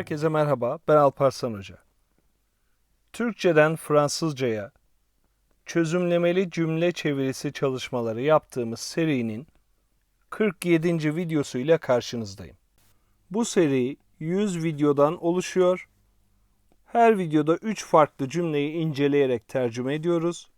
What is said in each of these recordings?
Herkese merhaba, ben Alparslan Hoca. Türkçeden Fransızcaya çözümlemeli cümle çevirisi çalışmaları yaptığımız serinin 47. videosuyla karşınızdayım. Bu seri 100 videodan oluşuyor. Her videoda 3 farklı cümleyi inceleyerek tercüme ediyoruz.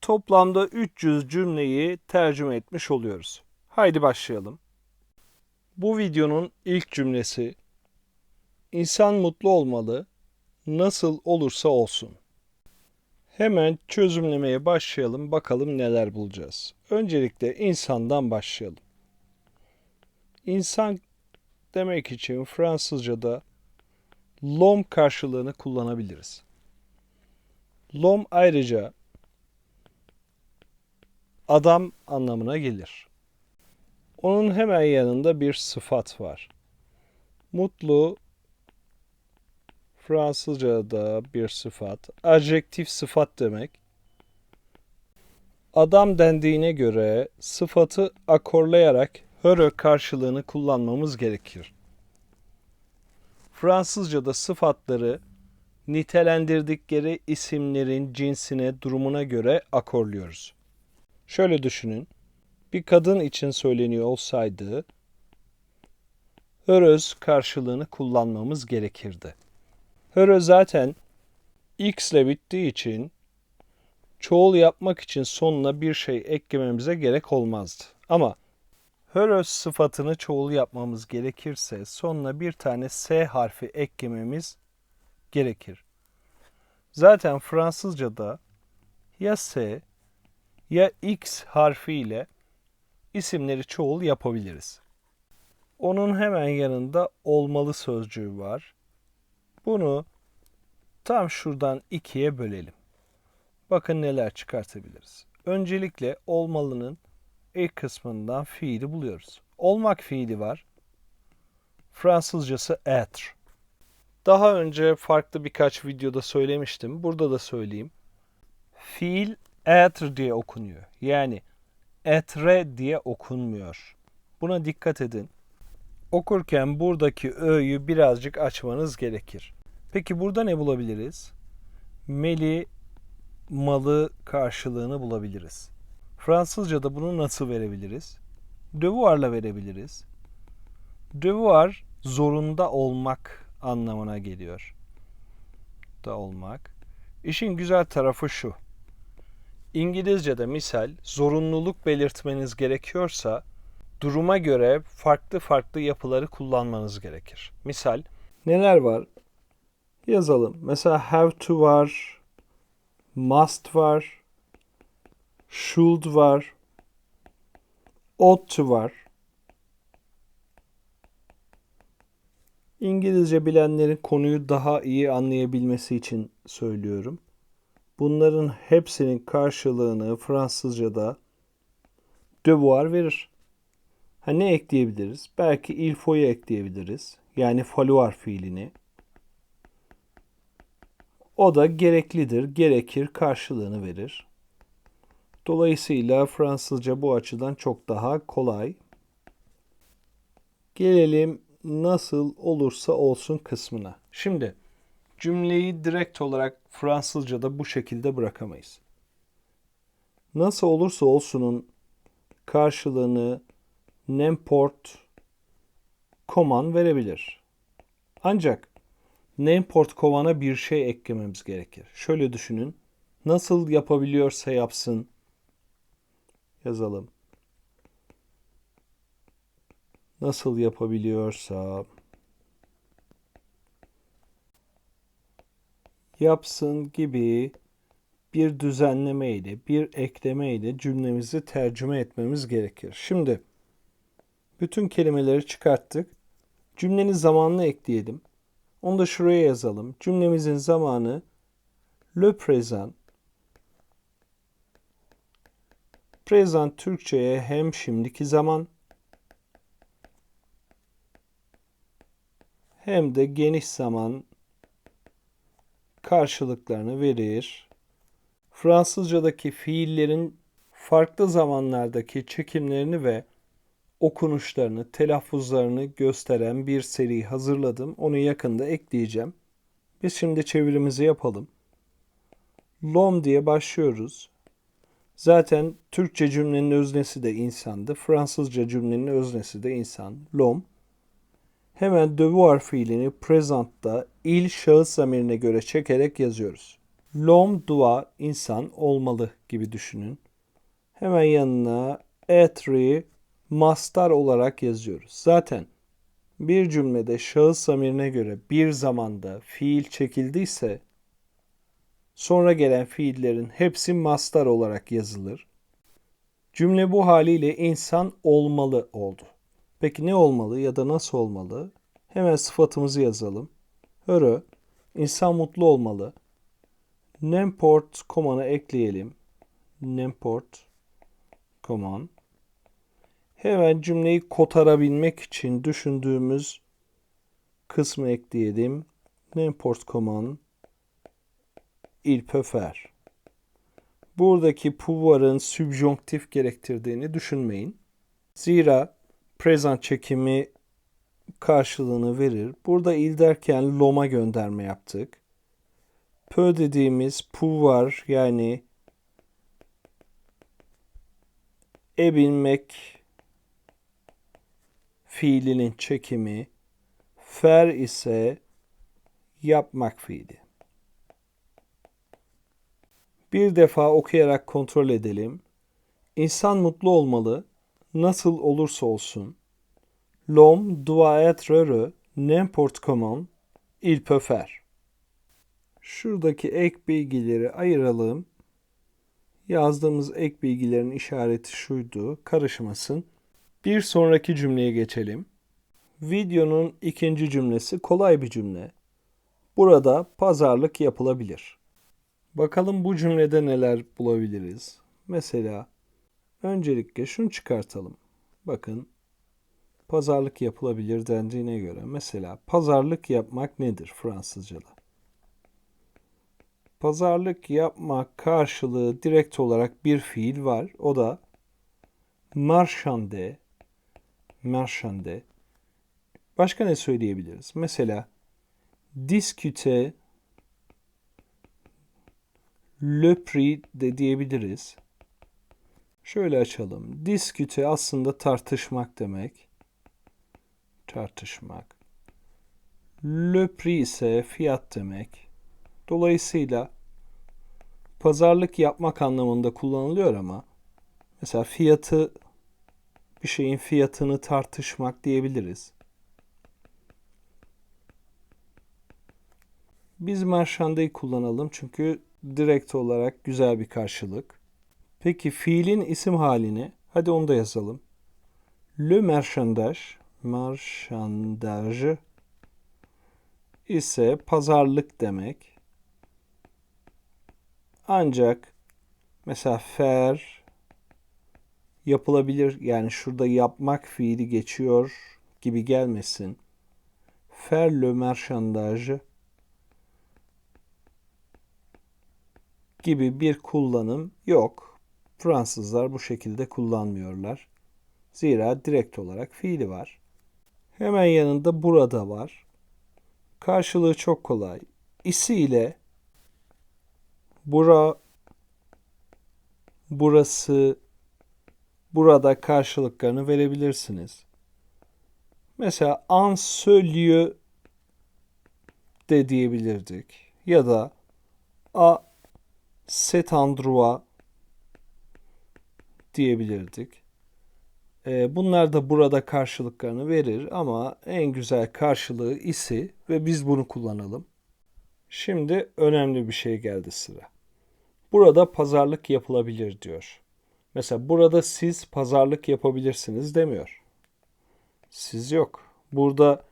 Toplamda 300 cümleyi tercüme etmiş oluyoruz. Haydi başlayalım. Bu videonun ilk cümlesi İnsan mutlu olmalı, nasıl olursa olsun. Hemen çözümlemeye başlayalım, bakalım neler bulacağız. Öncelikle insandan başlayalım. İnsan demek için Fransızca'da l'homme karşılığını kullanabiliriz. L'homme ayrıca adam anlamına gelir. Onun hemen yanında bir sıfat var. Mutlu Fransızca'da bir sıfat. Adjektif sıfat demek. Adam dendiğine göre sıfatı akorlayarak höre karşılığını kullanmamız gerekir. Fransızca'da sıfatları nitelendirdikleri isimlerin cinsine, durumuna göre akorluyoruz. Şöyle düşünün. Bir kadın için söyleniyor olsaydı höröz karşılığını kullanmamız gerekirdi. Höre zaten x ile bittiği için çoğul yapmak için sonuna bir şey eklememize gerek olmazdı. Ama höröz sıfatını çoğul yapmamız gerekirse sonuna bir tane s harfi eklememiz gerekir. Zaten Fransızca'da ya s ya x harfiyle isimleri çoğul yapabiliriz. Onun hemen yanında olmalı sözcüğü var. Bunu tam şuradan ikiye bölelim. Bakın neler çıkartabiliriz. Öncelikle olmalının ilk kısmından fiili buluyoruz. Olmak fiili var. Fransızcası être. Daha önce farklı birkaç videoda söylemiştim. Burada da söyleyeyim. Fiil être diye okunuyor. Yani etre diye okunmuyor. Buna dikkat edin. Okurken buradaki ö'yü birazcık açmanız gerekir. Peki burada ne bulabiliriz? Meli, malı karşılığını bulabiliriz. Fransızca'da bunu nasıl verebiliriz? Devoir'la verebiliriz. Devoir zorunda olmak anlamına geliyor. Da olmak. İşin güzel tarafı şu. İngilizce'de misal zorunluluk belirtmeniz gerekiyorsa duruma göre farklı farklı yapıları kullanmanız gerekir. Misal neler var? Yazalım. Mesela have to var, must var, should var, ought to var. İngilizce bilenlerin konuyu daha iyi anlayabilmesi için söylüyorum. Bunların hepsinin karşılığını Fransızca'da devoir verir. Ha ne ekleyebiliriz? Belki il fo'yu ekleyebiliriz. Yani falloir fiilini. O da gereklidir, gerekir karşılığını verir. Dolayısıyla Fransızca bu açıdan çok daha kolay. Gelelim nasıl olursa olsun kısmına. Şimdi cümleyi direkt olarak Fransızca'da bu şekilde bırakamayız. Nasıl olursa olsunun karşılığını nemport command verebilir. Ancak nemport kovana bir şey eklememiz gerekir. Şöyle düşünün. Nasıl yapabiliyorsa yapsın. Yazalım. Nasıl yapabiliyorsa yapsın gibi bir düzenleme ile, bir ekleme ile cümlemizi tercüme etmemiz gerekir. Şimdi bütün kelimeleri çıkarttık. Cümlenin zamanını ekleyelim. Onu da şuraya yazalım. Cümlemizin zamanı le présent. Present Türkçe'ye hem şimdiki zaman hem de geniş zaman karşılıklarını verir. Fransızcadaki fiillerin farklı zamanlardaki çekimlerini ve okunuşlarını, telaffuzlarını gösteren bir seri hazırladım. Onu yakında ekleyeceğim. Biz şimdi çevirimizi yapalım. Lom diye başlıyoruz. Zaten Türkçe cümlenin öznesi de insandı. Fransızca cümlenin öznesi de insan. Lom. Hemen devoir fiilini presentta il şahıs zamirine göre çekerek yazıyoruz. L'homme doit insan olmalı gibi düşünün. Hemen yanına être mastar olarak yazıyoruz. Zaten bir cümlede şahıs zamirine göre bir zamanda fiil çekildiyse sonra gelen fiillerin hepsi mastar olarak yazılır. Cümle bu haliyle insan olmalı oldu. Peki ne olmalı ya da nasıl olmalı? Hemen sıfatımızı yazalım. Heureux, insan mutlu olmalı. N'importe komanı ekleyelim. N'importe koman. Hemen cümleyi kotarabilmek için düşündüğümüz kısmı ekleyelim. N'importe koman il peut. Buradaki pouvoir'ın subjonktif gerektirdiğini düşünmeyin. Zira present çekimi karşılığını verir. Burada il derken lom'a gönderme yaptık. Peu dediğimiz pouvoir yani ebilmek fiilinin çekimi, fer ise yapmak fiili. Bir defa okuyarak kontrol edelim. İnsan mutlu olmalı, nasıl olursa olsun. L'homme doit être heureux, n'importe comment, il peut. Şuradaki ek bilgileri ayıralım. Yazdığımız ek bilgilerin işareti şuydu, karışmasın. Bir sonraki cümleye geçelim. Videonun ikinci cümlesi kolay bir cümle. Burada pazarlık yapılabilir. Bakalım bu cümlede neler bulabiliriz. Mesela öncelikle şunu çıkartalım. Bakın pazarlık yapılabilir dendiğine göre mesela pazarlık yapmak nedir Fransızca'da? Pazarlık yapmak karşılığı direkt olarak bir fiil var. O da marchande, marchande. Başka ne söyleyebiliriz? Mesela discuter le prix de diyebiliriz. Şöyle açalım. Discuter aslında tartışmak demek. Tartışmak. Le prix ise fiyat demek. Dolayısıyla pazarlık yapmak anlamında kullanılıyor ama mesela fiyatı bir şeyin fiyatını tartışmak diyebiliriz. Biz marşandayı kullanalım çünkü direkt olarak güzel bir karşılık. Peki fiilin isim halini hadi onu da yazalım. Le marchandage, marchandage ise pazarlık demek. Ancak mesela fer yapılabilir yani şurada yapmak fiili geçiyor gibi gelmesin. Faire le marchandage gibi bir kullanım yok. Fransızlar bu şekilde kullanmıyorlar. Zira direkt olarak fiili var. Hemen yanında burada var. Karşılığı çok kolay. İsi ile bura, burası, burada karşılıklarını verebilirsiniz. Mesela lieu de diyebilirdik. Ya da a endroit diyebilirdik. Ee, bunlar da burada karşılıklarını verir ama en güzel karşılığı isi ve biz bunu kullanalım. Şimdi önemli bir şey geldi sıra. Burada pazarlık yapılabilir diyor. Mesela burada siz pazarlık yapabilirsiniz demiyor. Siz yok. Burada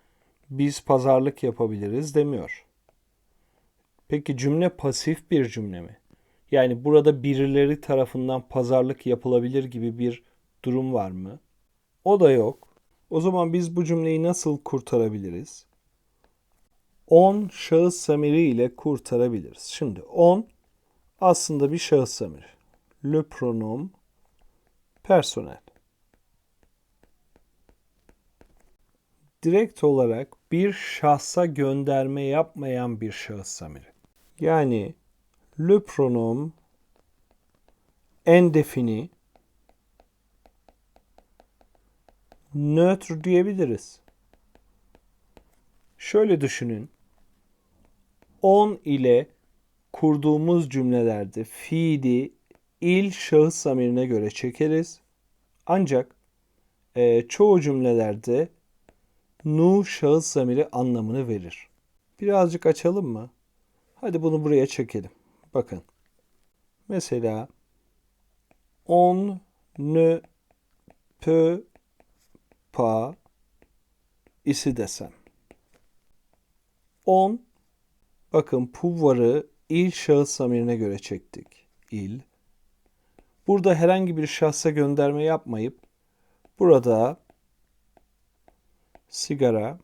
biz pazarlık yapabiliriz demiyor. Peki cümle pasif bir cümle mi? Yani burada birileri tarafından pazarlık yapılabilir gibi bir durum var mı? O da yok. O zaman biz bu cümleyi nasıl kurtarabiliriz? On şahıs zamiri ile kurtarabiliriz. Şimdi on aslında bir şahıs zamiri. Le pronom personnel. direkt olarak bir şahsa gönderme yapmayan bir şahıs zamiri. Yani le pronom indefini nötr diyebiliriz. Şöyle düşünün. On ile kurduğumuz cümlelerde fiili il şahıs zamirine göre çekeriz. Ancak e, çoğu cümlelerde nu şahıs zamiri anlamını verir. Birazcık açalım mı? Hadi bunu buraya çekelim. Bakın. Mesela on ne peut pas isi desem. On bakın pouvoir'ı il şahıs zamirine göre çektik. Il. Burada herhangi bir şahsa gönderme yapmayıp burada sigara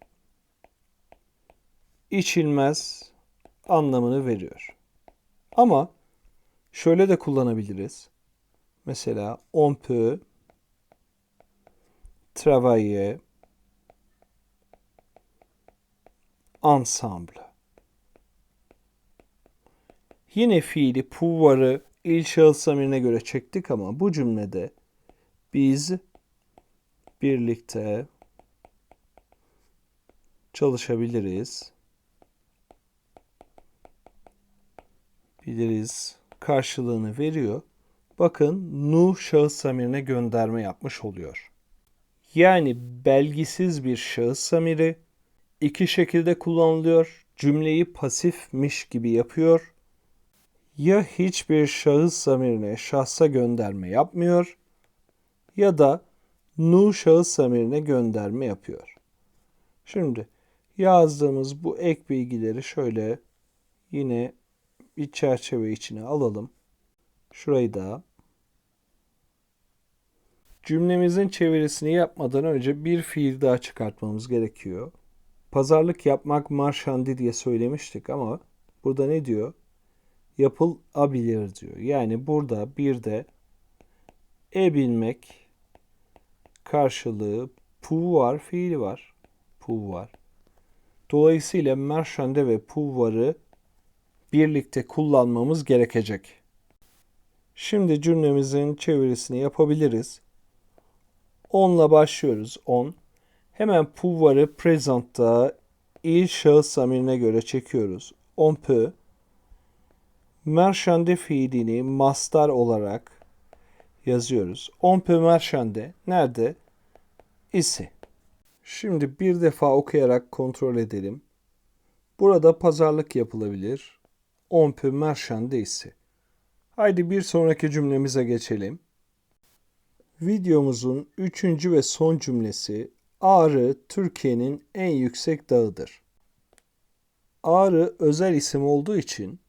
içilmez anlamını veriyor. Ama şöyle de kullanabiliriz. Mesela on peut travailler ensemble. Yine fiili pouvoir'ı il şahıs zamirine göre çektik ama bu cümlede biz birlikte çalışabiliriz. Biliriz karşılığını veriyor. Bakın nu şahıs zamirine gönderme yapmış oluyor. Yani belgisiz bir şahıs zamiri iki şekilde kullanılıyor. Cümleyi pasifmiş gibi yapıyor. Ya hiçbir şahıs zamirine şahsa gönderme yapmıyor ya da nu şahıs zamirine gönderme yapıyor. Şimdi yazdığımız bu ek bilgileri şöyle yine bir çerçeve içine alalım. Şurayı da cümlemizin çevirisini yapmadan önce bir fiil daha çıkartmamız gerekiyor. Pazarlık yapmak marşandi diye söylemiştik ama burada ne diyor? Yapılabilir diyor. Yani burada bir de e bilmek karşılığı pouvoir fiili var. Pouvoir. Dolayısıyla marşande ve pouvoir'ı birlikte kullanmamız gerekecek. Şimdi cümlemizin çevirisini yapabiliriz. On'la başlıyoruz. On. Hemen pouvoir'ı present'ta il şahıs zamirine göre çekiyoruz. On peut. Marchande fiilini mastar olarak yazıyoruz. On peut marchande nerede? Isi. Şimdi bir defa okuyarak kontrol edelim. Burada pazarlık yapılabilir. On peut marchande isi. Haydi bir sonraki cümlemize geçelim. Videomuzun üçüncü ve son cümlesi Ağrı Türkiye'nin en yüksek dağıdır. Ağrı özel isim olduğu için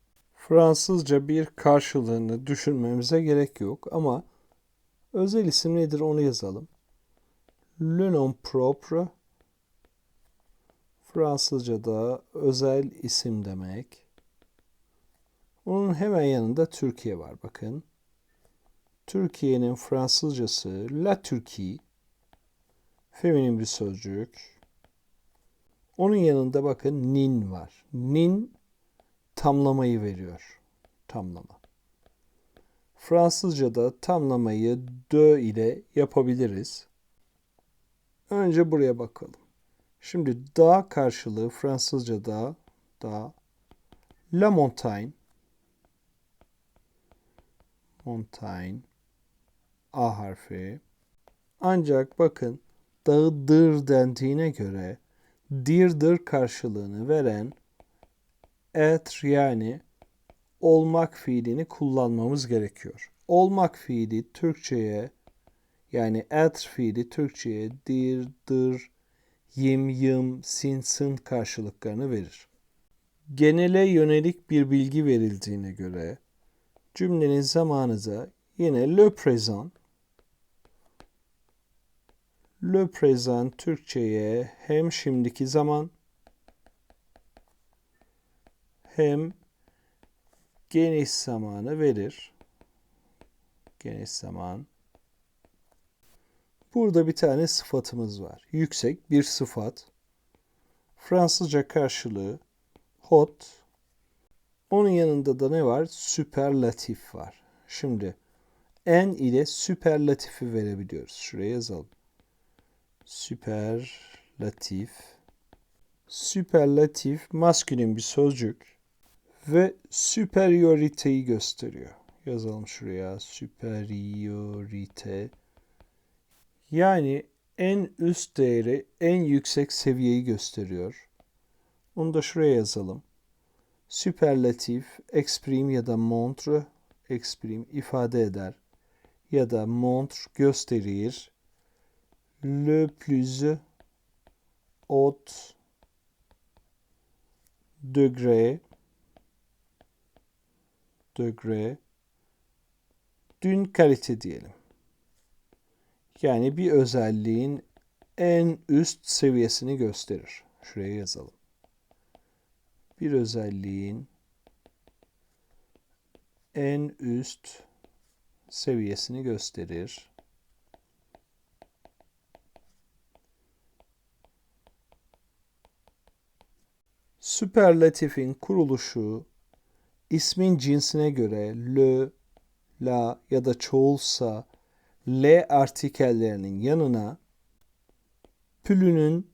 Fransızca bir karşılığını düşünmemize gerek yok ama özel isim nedir onu yazalım. Le nom propre Fransızca'da özel isim demek. Onun hemen yanında Türkiye var bakın. Türkiye'nin Fransızcası La Turquie. Feminin bir sözcük. Onun yanında bakın nin var. Nin tamlamayı veriyor. Tamlama. Fransızca'da tamlamayı de ile yapabiliriz. Önce buraya bakalım. Şimdi dağ karşılığı Fransızca'da dağ La montagne montagne A harfi. Ancak bakın dağı dır dendiğine göre dirdir karşılığını veren et yani olmak fiilini kullanmamız gerekiyor. Olmak fiili Türkçe'ye yani et fiili Türkçe'ye dir, dır, yim, yım, sin, sın karşılıklarını verir. Genele yönelik bir bilgi verildiğine göre cümlenin zamanıza yine le présent le présent Türkçe'ye hem şimdiki zaman hem geniş zamanı verir. Geniş zaman. Burada bir tane sıfatımız var. Yüksek bir sıfat. Fransızca karşılığı hot. Onun yanında da ne var? Süperlatif var. Şimdi en ile süperlatifi verebiliyoruz. Şuraya yazalım. Süperlatif. Süperlatif maskülen bir sözcük ve superioriteyi gösteriyor. Yazalım şuraya. Superiorite. Yani en üst değeri, en yüksek seviyeyi gösteriyor. Onu da şuraya yazalım. Süperlatif, exprime ya da montre, exprime ifade eder ya da montre gösterir. Le plus haut degré degré d'une kalite diyelim. Yani bir özelliğin en üst seviyesini gösterir. Şuraya yazalım. Bir özelliğin en üst seviyesini gösterir. Süperlatifin kuruluşu ismin cinsine göre le, la ya da çoğulsa L artikellerinin yanına pülünün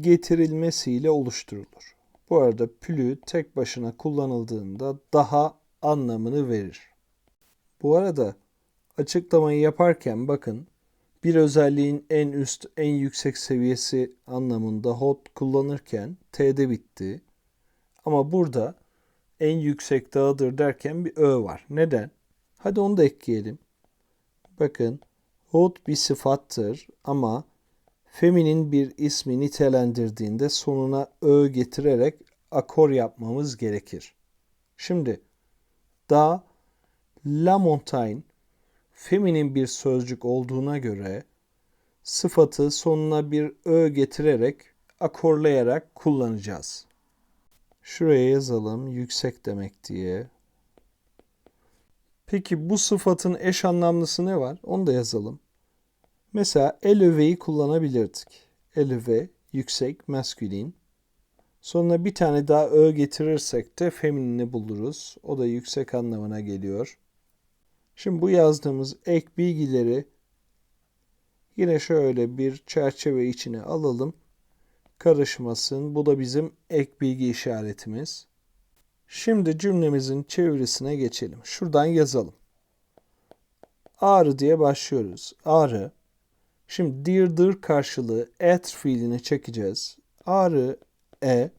getirilmesiyle oluşturulur. Bu arada pülü tek başına kullanıldığında daha anlamını verir. Bu arada açıklamayı yaparken bakın bir özelliğin en üst en yüksek seviyesi anlamında hot kullanırken t'de bitti. Ama burada en yüksek dağıdır derken bir ö var. Neden? Hadi onu da ekleyelim. Bakın hot bir sıfattır ama feminin bir ismi nitelendirdiğinde sonuna ö getirerek akor yapmamız gerekir. Şimdi da la montagne feminin bir sözcük olduğuna göre sıfatı sonuna bir ö getirerek akorlayarak kullanacağız. Şuraya yazalım yüksek demek diye. Peki bu sıfatın eş anlamlısı ne var? Onu da yazalım. Mesela eleve'yi kullanabilirdik. Eleve, yüksek, maskülin. Sonra bir tane daha ö getirirsek de feminini buluruz. O da yüksek anlamına geliyor. Şimdi bu yazdığımız ek bilgileri yine şöyle bir çerçeve içine alalım. Karışmasın. Bu da bizim ek bilgi işaretimiz. Şimdi cümlemizin çevirisine geçelim. Şuradan yazalım. Ağrı diye başlıyoruz. Ağrı. Şimdi dirdir karşılığı et fiilini çekeceğiz. Ağrı e.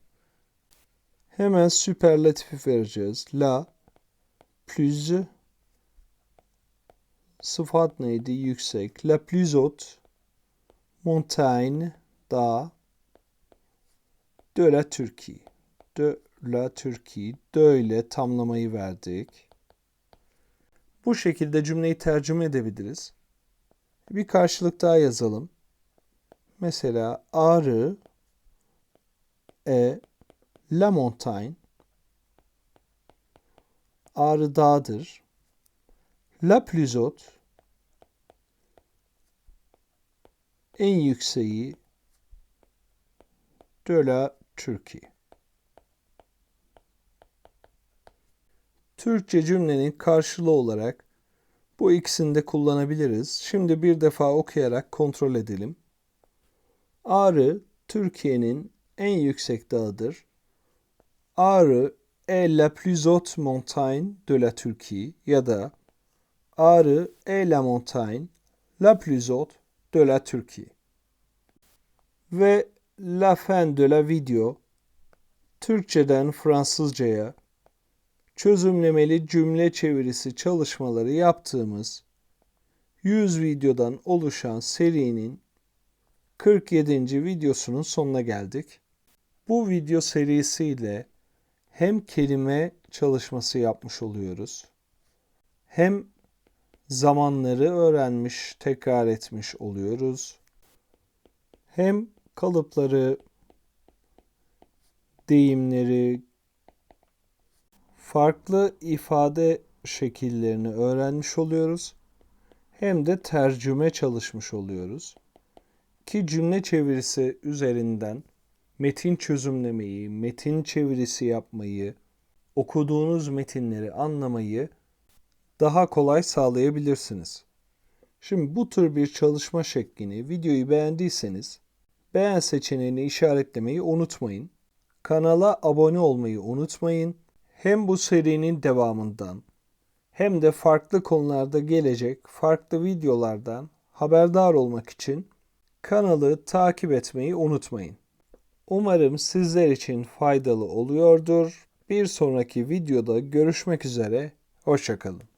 Hemen süperlatifi vereceğiz. La plus sıfat neydi? Yüksek. La plus haute montagne dağ de la Türkiye. De la Türkiye. De ile tamlamayı verdik. Bu şekilde cümleyi tercüme edebiliriz. Bir karşılık daha yazalım. Mesela Ağrı e la montagne Ağrı dağdır. La plus haute en yükseği de la Türkiye. Türkçe cümlenin karşılığı olarak bu ikisini de kullanabiliriz. Şimdi bir defa okuyarak kontrol edelim. Ağrı Türkiye'nin en yüksek dağıdır. Ağrı est la plus haute montagne de la Turquie ya da Ağrı est la montagne la plus haute de la Turquie. Ve la fin de la video Türkçeden Fransızcaya çözümlemeli cümle çevirisi çalışmaları yaptığımız 100 videodan oluşan serinin 47. videosunun sonuna geldik. Bu video serisiyle hem kelime çalışması yapmış oluyoruz. Hem zamanları öğrenmiş, tekrar etmiş oluyoruz. Hem kalıpları, deyimleri, farklı ifade şekillerini öğrenmiş oluyoruz. Hem de tercüme çalışmış oluyoruz. Ki cümle çevirisi üzerinden metin çözümlemeyi, metin çevirisi yapmayı, okuduğunuz metinleri anlamayı daha kolay sağlayabilirsiniz. Şimdi bu tür bir çalışma şeklini videoyu beğendiyseniz beğen seçeneğini işaretlemeyi unutmayın. Kanala abone olmayı unutmayın. Hem bu serinin devamından hem de farklı konularda gelecek farklı videolardan haberdar olmak için kanalı takip etmeyi unutmayın. Umarım sizler için faydalı oluyordur. Bir sonraki videoda görüşmek üzere. Hoşçakalın.